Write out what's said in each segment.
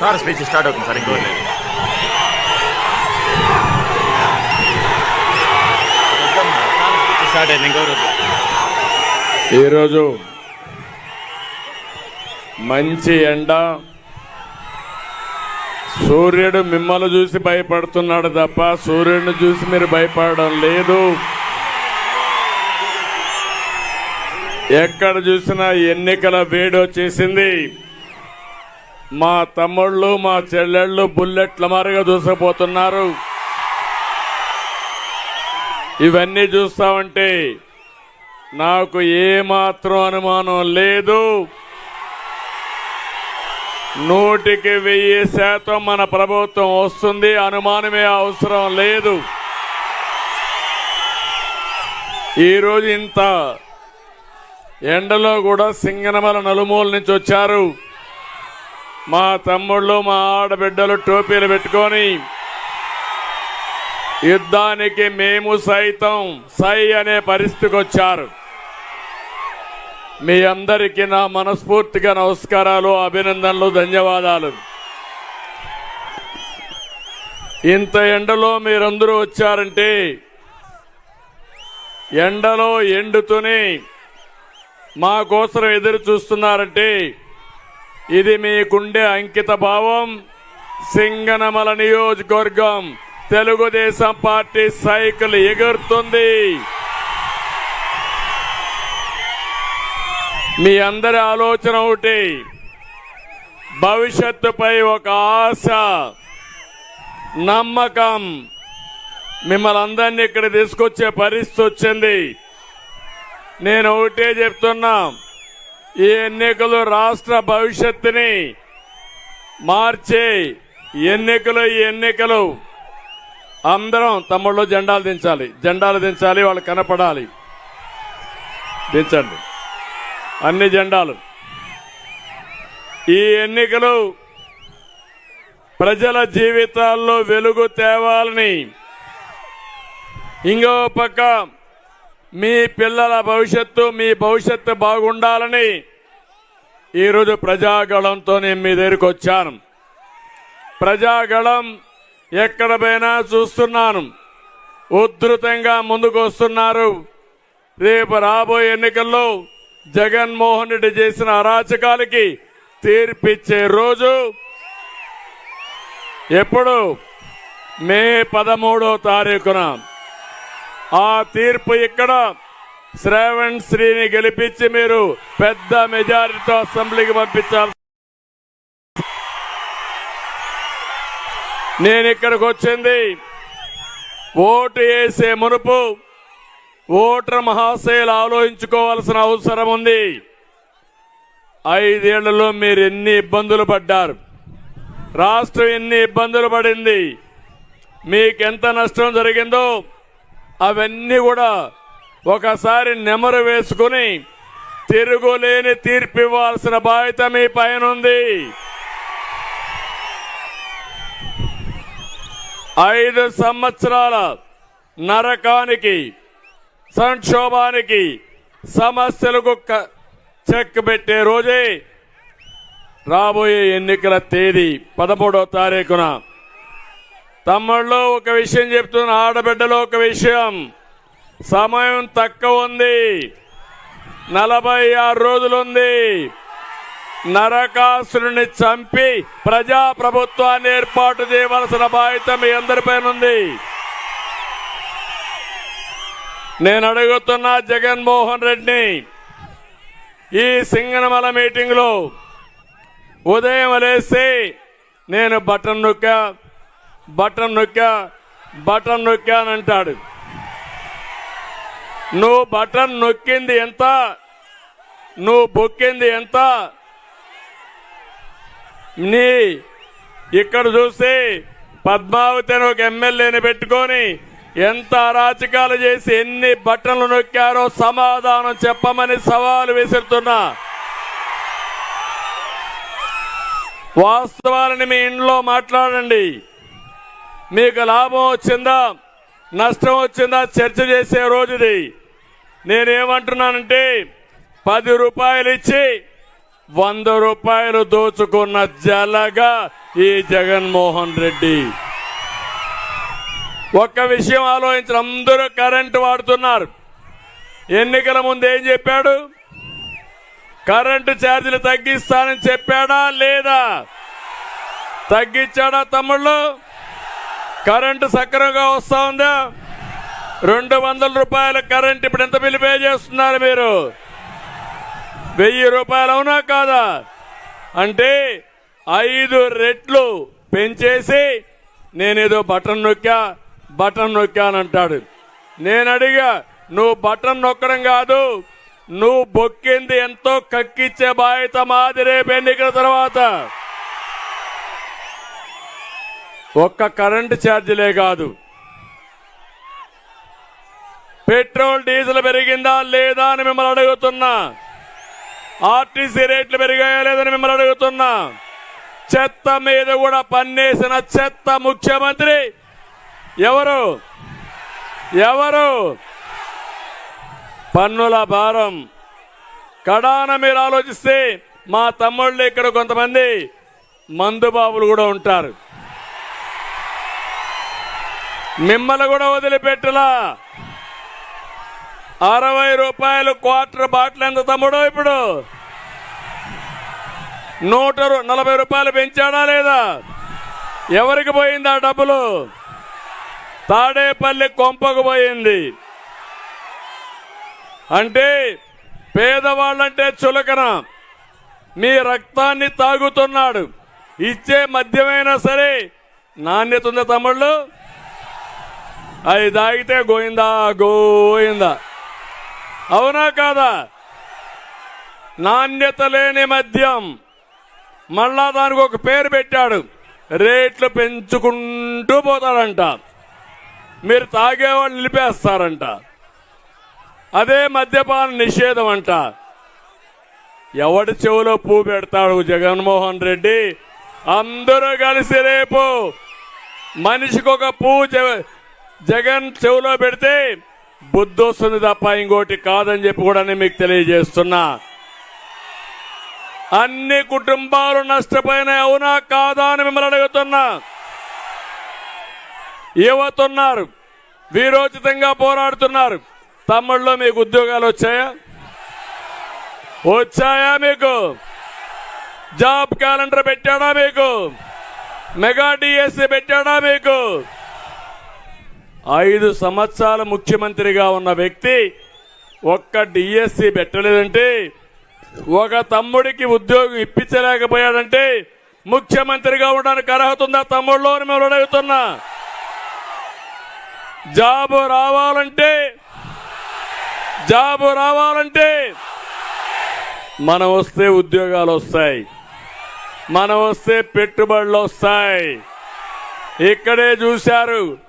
Sir speech start అవుతుంది sir ఇంకో start అయింది ఇంకో రోజు ఈరోజు మంచి ఎండ సూర్యుడు మిమ్మల్ని చూసి భయపడుతున్నాడు తప్ప సూర్యుడిని చూసి మీరు భయపడడం లేదు. ఎక్కడ చూసినా ఎన్నికల వేడి వచ్చేసింది. మా తమ్ముళ్ళు మా చెల్లెళ్ళు బుల్లెట్ల మారిగా దూసుకుపోతున్నారు. ఇవన్నీ చూస్తామంటే నాకు ఏమాత్రం అనుమానం లేదు. నూటికి వెయ్యి శాతం మన ప్రభుత్వం వస్తుంది అనుమానమే అవసరం లేదు. ఈరోజు ఇంత ఎండలో కూడా సింగనమల నలుమూల నుంచి వచ్చారు. మా తమ్ముళ్ళు మా ఆడబిడ్డలు టోపీలు పెట్టుకొని యుద్ధానికి మేము సైతం సై అనే పరిస్థితికి వచ్చారు. మీ అందరికీ నా మనస్ఫూర్తిగా నమస్కారాలు అభినందనలు ధన్యవాదాలు. ఇంత ఎండలో మీరందరూ వచ్చారంటే ఎండలో ఎండుతూనే మా కోసం ఎదురు చూస్తున్నారంటే ఇది మీకుండే అంకిత భావం. సింగనమల నియోజకవర్గం తెలుగుదేశం పార్టీ సైకిల్ ఎగురుతుంది. మీ అందరి ఆలోచన ఒకటి భవిష్యత్తుపై ఒక ఆశ నమ్మకం. మిమ్మల్ని అందరినీ ఇక్కడ తీసుకొచ్చే పరిస్థితి వచ్చింది. నేను ఒకటే చెప్తున్నా ఈ ఎన్నికలు రాష్ట్ర భవిష్యత్తుని మార్చే ఎన్నికలు ఈ ఎన్నికలు అందరం తమ్ముళ్ళు జెండాలు దించాలి. జెండాలు దించాలి వాళ్ళు కనపడాలి. దించండి. అన్ని జెండాలు. ఈ ఎన్నికలు ప్రజల జీవితాల్లో వెలుగు తేవాలని ఇంకో పక్క మీ పిల్లల భవిష్యత్తు మీ భవిష్యత్తు బాగుండాలని ఈరోజు ప్రజాగళంతో నేను మీ దగ్గరికి వచ్చాను. ప్రజాగళం ఎక్కడ పోయినా చూస్తున్నాను. ఉధృతంగా ముందుకు వస్తున్నారు. రేపు రాబోయే ఎన్నికల్లో జగన్మోహన్ రెడ్డి చేసిన అరాచకాలకి తీర్పిచ్చే రోజు ఎప్పుడు మే పదమూడో తారీఖున. ఆ తీర్పు ఇక్కడ శ్రావణ్ శ్రీని గెలిపించి మీరు పెద్ద మెజారిటీతో అసెంబ్లీకి పంపించాలి. నేను ఇక్కడికి వచ్చింది ఓటు వేసే మునుపు ఓటర్ మహాశయులు ఆలోచించుకోవాల్సిన అవసరం ఉంది. ఐదేళ్ళలో మీరు ఎన్ని ఇబ్బందులు పడ్డారు? రాష్ట్రం ఎన్ని ఇబ్బందులు పడింది? మీకెంత నష్టం జరిగిందో అవన్నీ కూడా ఒకసారి నెమరు వేసుకుని తిరుగులేని తీర్పు ఇవ్వాల్సిన బాధ్యత మీ పైన ఉంది. ఐదు సంవత్సరాల నరకానికి సంక్షోభానికి సమస్యలకు క- చెక్ పెట్టే రోజే రాబోయే ఎన్నికల తేదీ పదమూడవ తారీఖున తమ్ముళ్ళు ఒక విషయం చెప్తున్న ఆడబిడ్డలో ఒక విషయం. సమయం తక్కువ ఉంది. నలభై ఆరు రోజులుంది. నరకాసురుని చంపి ప్రజా ప్రభుత్వాన్ని ఏర్పాటు చేయవలసిన బాధ్యత మీ అందరిపైనుంది నేను అడుగుతున్న జగన్మోహన్ రెడ్డిని ఈ సింగనమల మీటింగ్లో ఉదయం లేసి నేను బటన్ నొక్కా బటన్ నొక్కా బటన్ నొక్కా అని అంటాడు. నువ్వు బటన్ నొక్కింది ఎంత? నువ్వు బొక్కింది ఎంత? నీ ఇక్కడ చూసి పద్మావతి అని ఒక ఎమ్మెల్యేని పెట్టుకొని ఎంత అరాచకాలు చేసి ఎన్ని బట్టలు నొక్కారో సమాధానం చెప్పమని సవాలు విసురుతున్నా. వాస్తవాలని మీ ఇంట్లో మాట్లాడండి. మీకు లాభం వచ్చిందా? నష్టం వచ్చిందా? చర్చ చేసే రోజుది. నేనేమంటున్నానంటే పది రూపాయలు ఇచ్చి వంద రూపాయలు దోచుకున్న జలగా ఈ జగన్మోహన్ రెడ్డి. ఒక్క విషయం ఆలోచించిన అందరూ కరెంటు వాడుతున్నారు. ఎన్నికల ముందు ఏం చెప్పాడు? కరెంటు ఛార్జీలు తగ్గిస్తానని చెప్పాడా లేదా? తగ్గించాడా తమ్ముళ్ళు? కరెంటు సక్రమంగా వస్తా ఉందా? రెండు వందల రూపాయల కరెంట్ ఇప్పుడు ఎంత బిల్లు పే చేస్తున్నారు మీరు? వెయ్యి రూపాయలు అవునా కాదా? అంటే ఐదు రెట్లు పెంచేసి నేనేదో బటన్ నొక్కా బటన్ నొక్కానంటాడు. నేను అడిగా నువ్వు బటన్ నొక్కడం కాదు నువ్వు బొక్కింది ఎంతో కక్కిచ్చే బాధ్యత మాది రేపు ఎన్నికల తర్వాత. ఒక్క కరెంటు ఛార్జీలే కాదు. పెట్రోల్ డీజిల్ పెరిగిందా లేదా అని మిమ్మల్ని అడుగుతున్నా. ఆర్టీసీ రేట్లు పెరిగాయా లేదని మిమ్మల్ని అడుగుతున్నా. చెత్త మీద కూడా పన్నేసిన చెత్త ముఖ్యమంత్రి ఎవరు? ఎవరు? పన్నుల భారం. కడాన మీరు ఆలోచిస్తే మా తమ్ముళ్ళు ఇక్కడ కొంతమంది మందుబాబులు కూడా ఉంటారు. మిమ్మల్ని కూడా వదిలిపెట్టలా. అరవై రూపాయలు క్వార్టర్ బాటిల్ ఎంత తమ్ముడు ఇప్పుడు? నూట నలభై రూపాయలు పెంచాడా లేదా? ఎవరికి పోయింది ఆ డబ్బులు? తాడేపల్లి కొంపకు పోయింది. అంటే పేదవాళ్ళంటే చులకన. మీ రక్తాన్ని తాగుతున్నాడు. ఇచ్చే మద్యమైనా సరే నాణ్యత ఉందా తమ్ముళ్ళు? అది తాగితే గోయిందా? గోయిందా? అవునా కాదా? నాణ్యత లేని మద్యం. మళ్ళా దానికి ఒక పేరు పెట్టాడు. రేట్లు పెంచుకుంటూ పోతాడంట. మీరు తాగేవాళ్ళు నిలిపేస్తారంట. అదే మద్యపాన నిషేధం అంట. ఎవడి చెవులో పూ పెడతాడు జగన్మోహన్ రెడ్డి? అందరూ కలిసి రేపు మనిషికి ఒక పూ చె- జగన్ చెవులో పెడితే బుద్ధి వస్తుంది తప్ప ఇంకోటి కాదని చెప్పి కూడా నేను మీకు తెలియజేస్తున్నా. అన్ని కుటుంబాలు నష్టపోయినాయి అవునా కాదా అని మిమ్మల్ని అడుగుతున్నా. యువతున్నారు వీరోచితంగా పోరాడుతున్నారు. తమ్ముళ్ళు మీకు ఉద్యోగాలు వచ్చాయా? వచ్చాయా మీకు? జాబ్ క్యాలెండర్ పెట్టాడా మీకు? మెగా డిఎస్సి పెట్టాడా మీకు? ఐదు సంవత్సరాల ముఖ్యమంత్రిగా ఉన్న వ్యక్తి ఒక్క డిఎస్సి పెట్టలేదంటే ఒక తమ్ముడికి ఉద్యోగం ఇప్పించలేకపోయాడంటే ముఖ్యమంత్రిగా ఉండడానికి అర్హత ఉందా తమ్ముళ్ళు అని మేము అడుగుతున్నా. జాబు రావాలంటే జాబు రావాలంటే మనం వస్తే ఉద్యోగాలు వస్తాయి మనం వస్తే పెట్టుబడులు వస్తాయి. ఇక్కడే చూశారు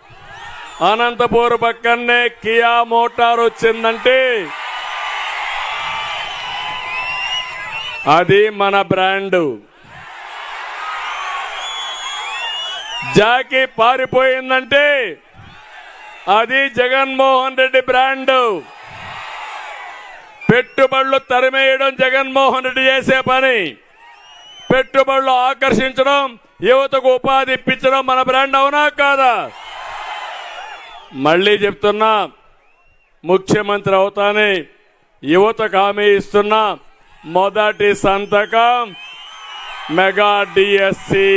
అనంతపూర్ పక్కనే కియా మోటార్ వచ్చిందంటే అది మన బ్రాండు. జాకీ పారిపోయిందంటే అది జగన్మోహన్ రెడ్డి బ్రాండు. పెట్టుబడులు తరిమేయడం జగన్మోహన్ రెడ్డి చేసే పని. పెట్టుబడులు ఆకర్షించడం యువతకు ఉపాధి ఇప్పించడం మన బ్రాండ్ అవునా కాదా? మళ్ళీ చెప్తున్నా ముఖ్యమంత్రి అవుతానే యువతకు హామీ ఇస్తున్నా మొదటి సంతకం మెగా డిఎస్సి.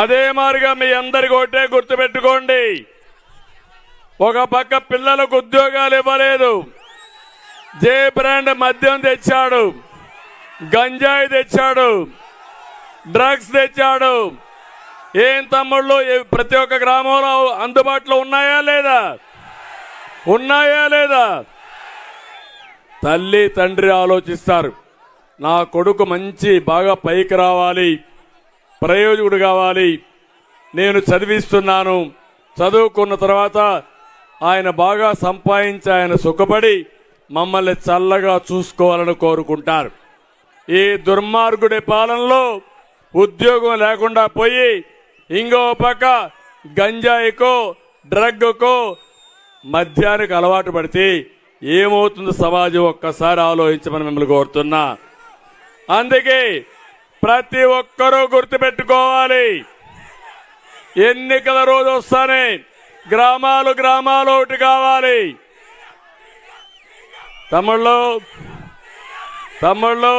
అదే మారిగా మీ అందరికి ఒకటే గుర్తుపెట్టుకోండి ఒక పక్క పిల్లలకు ఉద్యోగాలు ఇవ్వలేదు జే బ్రాండ్ మద్యం తెచ్చాడు గంజాయి తెచ్చాడు డ్రగ్స్ తెచ్చాడు. ఏం తమ్ముళ్ళు? ప్రతి ఒక్క గ్రామంలో అందుబాటులో ఉన్నాయా లేదా? ఉన్నాయా లేదా? తల్లి తండ్రి ఆలోచిస్తారు. నా కొడుకు మంచి బాగా పైకి రావాలి. ప్రయోజకుడు కావాలి. నేను చదివిస్తున్నాను. చదువుకున్న తర్వాత ఆయన బాగా సంపాదించి ఆయన సుఖపడి మమ్మల్ని చల్లగా చూసుకోవాలని కోరుకుంటారు. ఈ దుర్మార్గుడి పాలనలో ఉద్యోగం లేకుండా పోయి ఇంకో పక్క గంజాయికో డ్రగ్కో మద్యానికి అలవాటు పడితే ఏమవుతుంది సమాజం? ఒక్కసారి ఆలోచించమని మిమ్మల్ని కోరుతున్నా. అందుకే ప్రతి ఒక్కరూ గుర్తుపెట్టుకోవాలి. ఎన్నికల రోజు వస్తానే గ్రామాలు గ్రామాలు ఒకటి కావాలి. తమ్ముళ్ళు తమ్ముళ్ళు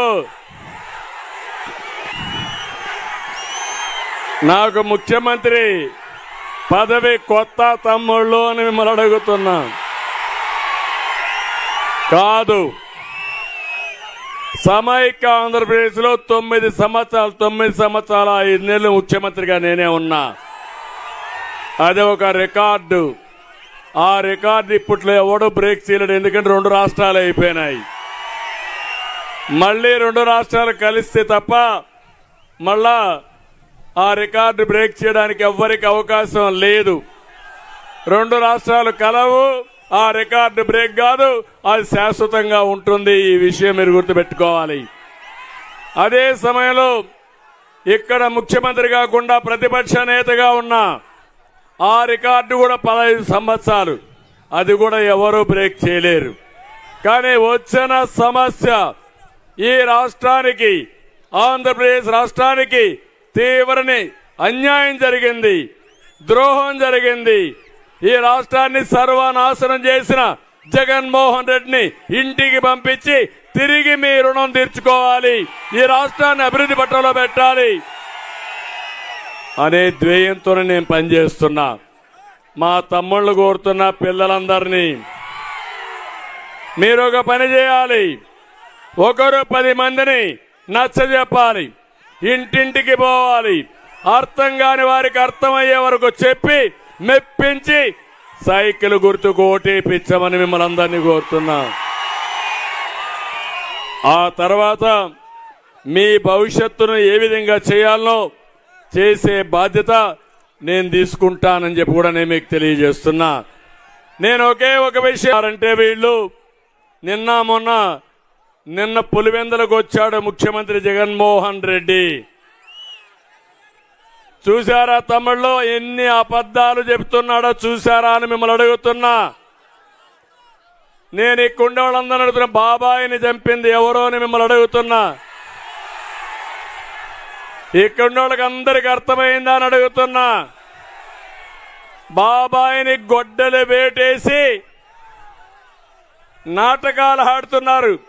నాకు ముఖ్యమంత్రి పదవి కొత్త తమ్ముళ్ళు అని మిమ్మల్ని అడుగుతున్నా. కాదు. సమైక్య ఆంధ్రప్రదేశ్లో తొమ్మిది సంవత్సరాలు తొమ్మిది సంవత్సరాల ఐదు నెలలు ముఖ్యమంత్రిగా నేనే ఉన్నా. అది ఒక రికార్డు. ఆ రికార్డు ఇప్పట్లో ఎవడో బ్రేక్ చేయలేడు ఎందుకంటే రెండు రాష్ట్రాలు అయిపోయినాయి. మళ్ళీ రెండు రాష్ట్రాలు కలిస్తే తప్ప మళ్ళా ఆ రికార్డు బ్రేక్ చేయడానికి ఎవ్వరికి అవకాశం లేదు. రెండు రాష్ట్రాలు కలవు ఆ రికార్డు బ్రేక్ కాదు అది శాశ్వతంగా ఉంటుంది ఈ విషయం మీరు గుర్తుపెట్టుకోవాలి. అదే సమయంలో ఇక్కడ ముఖ్యమంత్రి కాకుండా ప్రతిపక్ష నేతగా ఉన్న ఆ రికార్డు కూడా పదహైదు సంవత్సరాలు. అది కూడా ఎవరూ బ్రేక్ చేయలేరు. కానీ వచ్చిన సమస్య ఈ రాష్ట్రానికి ఆంధ్రప్రదేశ్ రాష్ట్రానికి తీవ్రని అన్యాయం జరిగింది ద్రోహం జరిగింది. ఈ రాష్ట్రాన్ని సర్వనాశనం చేసిన జగన్మోహన్ రెడ్డిని ఇంటికి పంపించి తిరిగి మీ రుణం తీర్చుకోవాలి. ఈ రాష్ట్రాన్ని అభివృద్ధి పట్టలో పెట్టాలి. అనే ధ్యేయంతో నేను పనిచేస్తున్నా. మా తమ్ముళ్ళు కోరుతున్న పిల్లలందరినీ. మీరు ఒక పని చేయాలి. ఒకరు పది మందిని నచ్చ చెప్పాలి ఇంటింటికి పోవాలి. అర్థం కాని వారికి అర్థమయ్యే వరకు చెప్పి మెప్పించి సైకిల్ గుర్తుకు ఓటేపించమని మిమ్మల్ని అందరినీ కోరుతున్నా. ఆ తర్వాత మీ భవిష్యత్తును ఏ విధంగా చేయాలనో చేసే బాధ్యత నేను తీసుకుంటానని చెప్పి కూడా నేను మీకు తెలియజేస్తున్నా. నేను ఒకే ఒక విషయం అంటే వీళ్ళు నిన్న మొన్న నిన్న పులివెందులకు వచ్చాడు ముఖ్యమంత్రి జగన్మోహన్ రెడ్డి. చూశారా తమిళ్ళో ఎన్ని అబద్ధాలు చెప్తున్నాడో చూసారా అని మిమ్మల్ని అడుగుతున్నా. నేను ఇక్కడ కుండవాళ్ళందరూ అడుగుతున్నా బాబాయిని చంపింది ఎవరో అని మిమ్మల్ని అడుగుతున్నా. ఇక్కడ వాళ్ళకి అందరికి అర్థమైందా అని అడుగుతున్నా. బాబాయిని గొడ్డలు వేటేసి నాటకాలు ఆడుతున్నారు.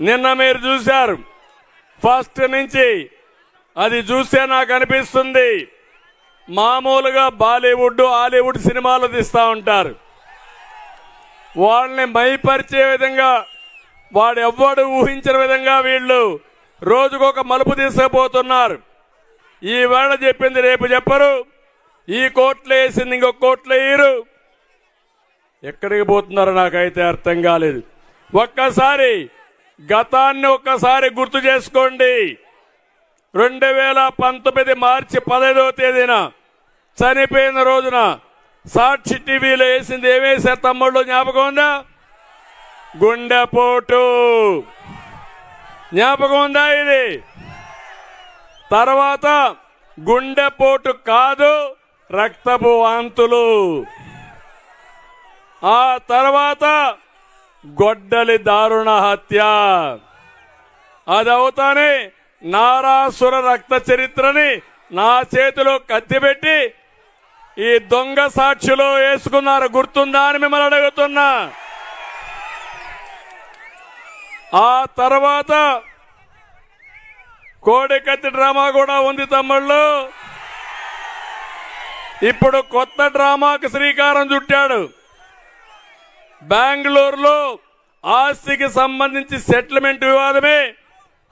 నిన్న మీరు చూశారు. ఫస్ట్ నుంచి అది చూస్తే నాకు అనిపిస్తుంది. మామూలుగా బాలీవుడ్ హాలీవుడ్ సినిమాలు తీస్తూ ఉంటారు. వాళ్ళని మైపరిచే విధంగా వాడు ఎవ్వడు ఊహించిన విధంగా వీళ్ళు రోజుకొక మలుపు తీసుకుపోతున్నారు ఈ వేళ చెప్పింది రేపు చెప్పరు. ఈ కోట్లు వేసింది ఇంకొక కోట్లు వేయరు ఎక్కడికి పోతున్నారో నాకైతే అర్థం కాలేదు. ఒక్కసారి గతాన్ని ఒక్కసారి గుర్తు చేసుకోండి. రెండు వేల పంతొమ్మిది మార్చి పదహైదవ తేదీన చనిపోయిన రోజున సాక్షి టీవీలో వేసింది ఏమేసారు తమ్ముళ్ళు జ్ఞాపకం ఉందా? గుండెపోటు. జ్ఞాపకం ఉందా ఇది? తర్వాత గుండెపోటు కాదు రక్తపు వాంతులు. ఆ తర్వాత గొడ్డలి దారుణ హత్య. అదవుతానే నారాసుర రక్త చరిత్రని నా చేతిలో కత్తిపెట్టి ఈ దొంగ సాక్షిలో వేసుకున్నారు గుర్తుందా అని మిమ్మల్ని అడుగుతున్నా. ఆ తర్వాత కోడి కత్తి డ్రామా కూడా ఉంది తమ్ముళ్ళు. ఇప్పుడు కొత్త డ్రామాకు శ్రీకారం చుట్టాడు. బెంగళూరులో ఆస్తికి సంబంధించి సెటిల్మెంట్ వివాదమే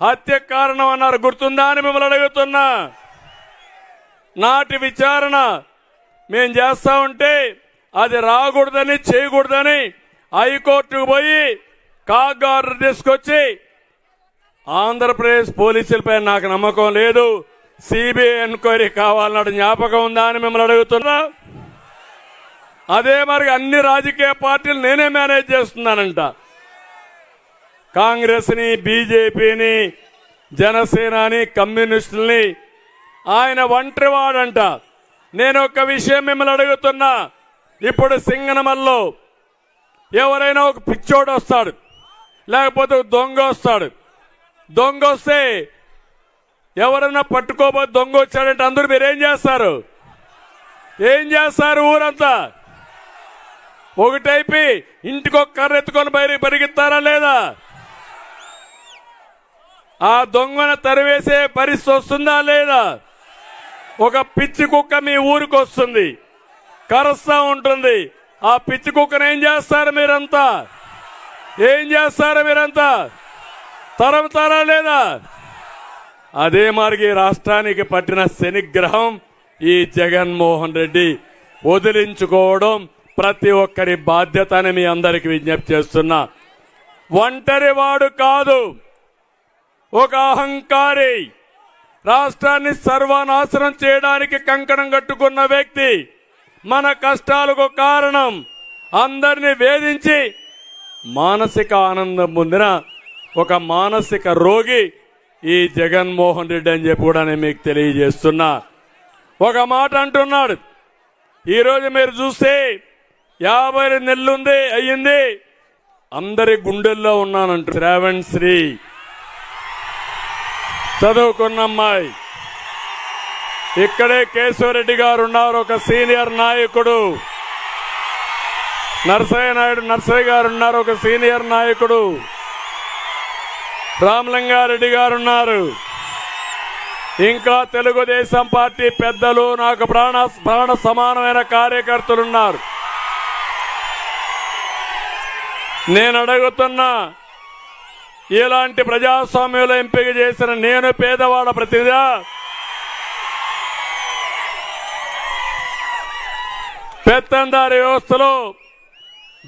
హత్య కారణం అన్నారు. గుర్తుందా అని మిమ్మల్ని అడుగుతున్నా. నాటి విచారణ మేం చేస్తా ఉంటే అది రాకూడదని చేయకూడదని హైకోర్టుకు పోయి కాగ్ ఆర్డర్ తీసుకొచ్చి ఆంధ్రప్రదేశ్ పోలీసులపై నాకు నమ్మకం లేదు. సిబిఐ ఎంక్వైరీ కావాలన్నాడు జ్ఞాపకం ఉందా అని మిమ్మల్ని అడుగుతున్నా. అదే మరి అన్ని రాజకీయ పార్టీలు నేనే మేనేజ్ చేస్తున్నానంట. కాంగ్రెస్ని బీజేపీని జనసేనని కమ్యూనిస్టుల్ని ఆయన ఒంటరి వాడంట నేను ఒక విషయం మిమ్మల్ని అడుగుతున్నా. ఇప్పుడు సింగనమల్లో ఎవరైనా ఒక పిచ్చోడు వస్తాడు. లేకపోతే దొంగ వస్తాడు. దొంగ వస్తే ఎవరైనా పట్టుకోబోతే దొంగ వచ్చాడంటే అందరూ మీరేం చేస్తారు? ఏం చేస్తారు ఊరంతా? ఒకటైపి ఇంటికి ఒక కర్ర ఎత్తుకొని బయట పరిగెత్తారా లేదా? ఆ దొంగను తరివేసే పరిస్థితి వస్తుందా లేదా? ఒక పిచ్చి కుక్క మీ ఊరికి వస్తుంది. కరుస్తా ఉంటుంది. ఆ పిచ్చి కుక్కను ఏం చేస్తారు మీరంతా? ఏం చేస్తారు మీరంతా? తరముతారా లేదా? అదే మార్గి రాష్ట్రానికి పట్టిన శనిగ్రహం ఈ జగన్మోహన్ రెడ్డి వదిలించుకోవడం ప్రతి ఒక్కరి బాధ్యత అని మీ అందరికి విజ్ఞప్తి చేస్తున్నా. ఒంటరి వాడు కాదు. ఒక అహంకారి. రాష్ట్రాన్ని సర్వనాశనం చేయడానికి కంకణం కట్టుకున్న వ్యక్తి. మన కష్టాలకు కారణం. అందరిని వేధించి మానసిక ఆనందం పొందిన ఒక మానసిక రోగి ఈ జగన్మోహన్ రెడ్డి అని చెప్పి కూడా నేను మీకు తెలియజేస్తున్నా. ఒక మాట అంటున్నాడు. ఈరోజు మీరు చూస్తే యాభై రెండు నెలలుంది అయ్యింది. అందరి గుండెల్లో ఉన్నానంట శ్రావణ్ శ్రీ. చదువుకున్న అమ్మాయి. ఇక్కడే కేశవరెడ్డి గారు ఉన్నారు ఒక సీనియర్ నాయకుడు. నరసయ్య నాయుడు నర్సయ్య గారు ఉన్నారు ఒక సీనియర్ నాయకుడు. రామలింగారెడ్డి గారు ఉన్నారు. ఇంకా తెలుగుదేశం పార్టీ పెద్దలు నాకు ప్రాణ ప్రాణ సమానమైన కార్యకర్తలు నేను అడుగుతున్నా ఇలాంటి ప్రజాస్వామ్యంలో ఎంపిక చేసిన నేను పేదవాడ ప్రతినిధి? పెత్తందారి వ్యవస్థలో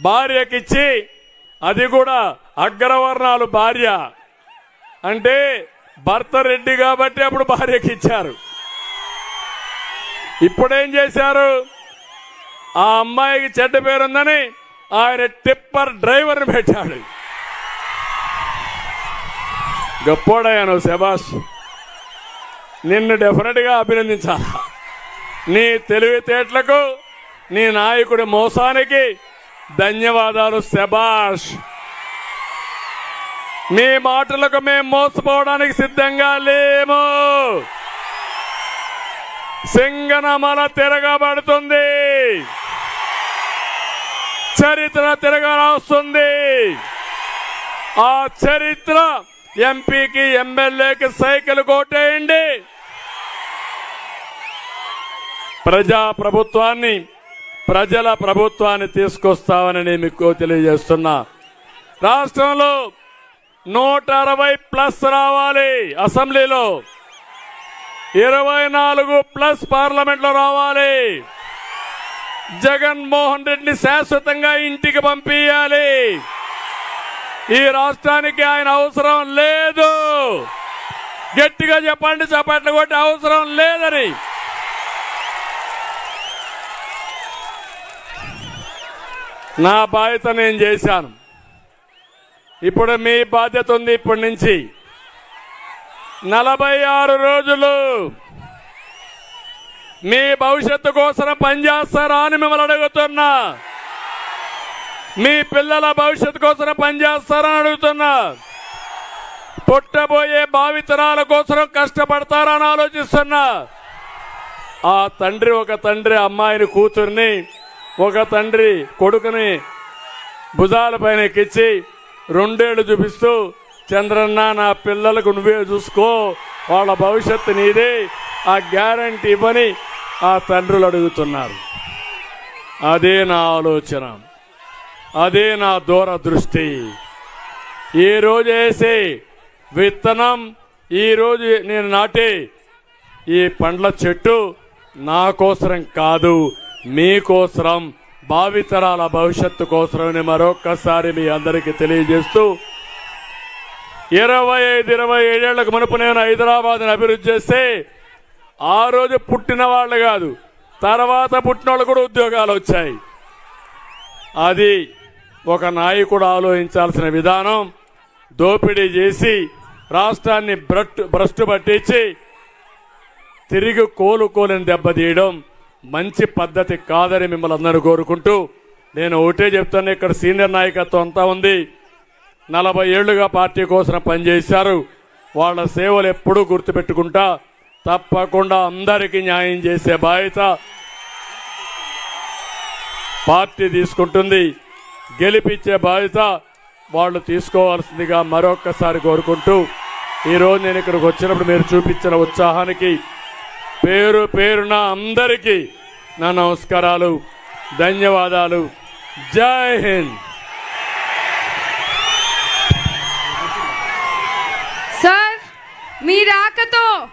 భార్యకిచ్చి అది కూడా అగ్రవర్ణాలు భార్య. అంటే భర్త రెడ్డి కాబట్టి అప్పుడు భార్యకి ఇచ్చారు ఇప్పుడేం చేశారు? ఆ అమ్మాయికి చెడ్డ పేరుందని ఆయన టిప్పర్ డ్రైవర్ని పెట్టాడు. గొప్పోడయ్యాను శబాష్ నిన్ను డెఫినెట్గా అభినందించాలి? నీ తెలివితేటలకు నీ నాయకుడి మోసానికి ధన్యవాదాలు శబాష్ మీ మాటలకు మేము మోసపోవడానికి సిద్ధంగా లేము. సింగనమల తిరగబడుతుంది. చరిత్ర తిరగరాస్తుంది ఆ చరిత్ర ఎంపీకి ఎమ్మెల్యేకి సైకిల్ కొట్టేయండి. ప్రజా ప్రభుత్వాన్ని ప్రజల ప్రభుత్వాన్ని తీసుకొస్తామని నేను మీకు తెలియజేస్తున్నా. రాష్ట్రంలో నూట అరవై ప్లస్ రావాలి అసెంబ్లీలో. ఇరవై నాలుగు ప్లస్ పార్లమెంట్లో రావాలి. జగన్మోహన్ రెడ్డిని శాశ్వతంగా ఇంటికి పంపించాలి ఈ రాష్ట్రానికి ఆయన అవసరం లేదు. గట్టిగా చెప్పండి చప్పట్లు కొట్టి అవసరం లేదని. నా బాధ్యత నేను చేశాను. ఇప్పుడు మీ బాధ్యత ఉంది ఇప్పటి నుంచి. నలభై ఆరు రోజులు మీ భవిష్యత్తు కోసం పనిచేస్తారా అని మిమ్మల్ని అడుగుతున్నా. మీ పిల్లల భవిష్యత్తు కోసం పనిచేస్తారని అడుగుతున్నా. పుట్టబోయే భావితరాల కోసం కష్టపడతారని ఆలోచిస్తున్నా. ఆ తండ్రి ఒక తండ్రి అమ్మాయిని కూతుర్ని ఒక తండ్రి కొడుకుని భుజాల పైన ఎక్కించి రెండేళ్ళు చూపిస్తూ చంద్రన్న నా పిల్లలకు నువ్వే చూసుకో వాళ్ళ భవిష్యత్తు నీదే ఆ గ్యారంటీ ఇవ్వని ఆ తండ్రులు అడుగుతున్నారు. అదే నా ఆలోచన. అదే నా దూరదృష్టి. ఈరోజు వేసే విత్తనం ఈ రోజు నేను నాటే. ఈ పండ్ల చెట్టు నా కోసరం కాదు మీకోసరం భావితరాల భవిష్యత్తు కోసమని మరొక్కసారి మీ అందరికీ తెలియజేస్తూ ఇరవై ఐదు ఇరవై ఏడేళ్ళకు మునుపు నేను హైదరాబాద్ని అభివృద్ధి చేస్తే ఆ రోజు పుట్టిన వాళ్ళు కాదు తర్వాత పుట్టిన వాళ్ళు కూడా ఉద్యోగాలు వచ్చాయి. అది ఒక నాయకుడు ఆలోచించాల్సిన విధానం. దోపిడీ చేసి రాష్ట్రాన్ని భ్రష్టు భ్రష్టు పట్టించి తిరిగి కోలుకోలేని దెబ్బతీయడం మంచి పద్ధతి కాదని మిమ్మల్ని అందరూ కోరుకుంటూ నేను ఒకటే చెప్తాను ఇక్కడ సీనియర్ నాయకత్వం అంతా ఉంది. నలభై ఏళ్ళుగా పార్టీ కోసం పనిచేశారు. వాళ్ళ సేవలు ఎప్పుడూ గుర్తుపెట్టుకుంటా తప్పకుండా అందరికీ న్యాయం చేసే బాధ్యత పార్టీ తీసుకుంటుంది. గెలిపించే బాధ్యత వాళ్ళు తీసుకోవాల్సిందిగా మరొక్కసారి కోరుకుంటూ ఈరోజు నేను ఇక్కడికి వచ్చినప్పుడు మీరు చూపించిన ఉత్సాహానికి పేరు పేరున అందరికీ నా నమస్కారాలు ధన్యవాదాలు. జై హింద్. సార్ మీ రాకతో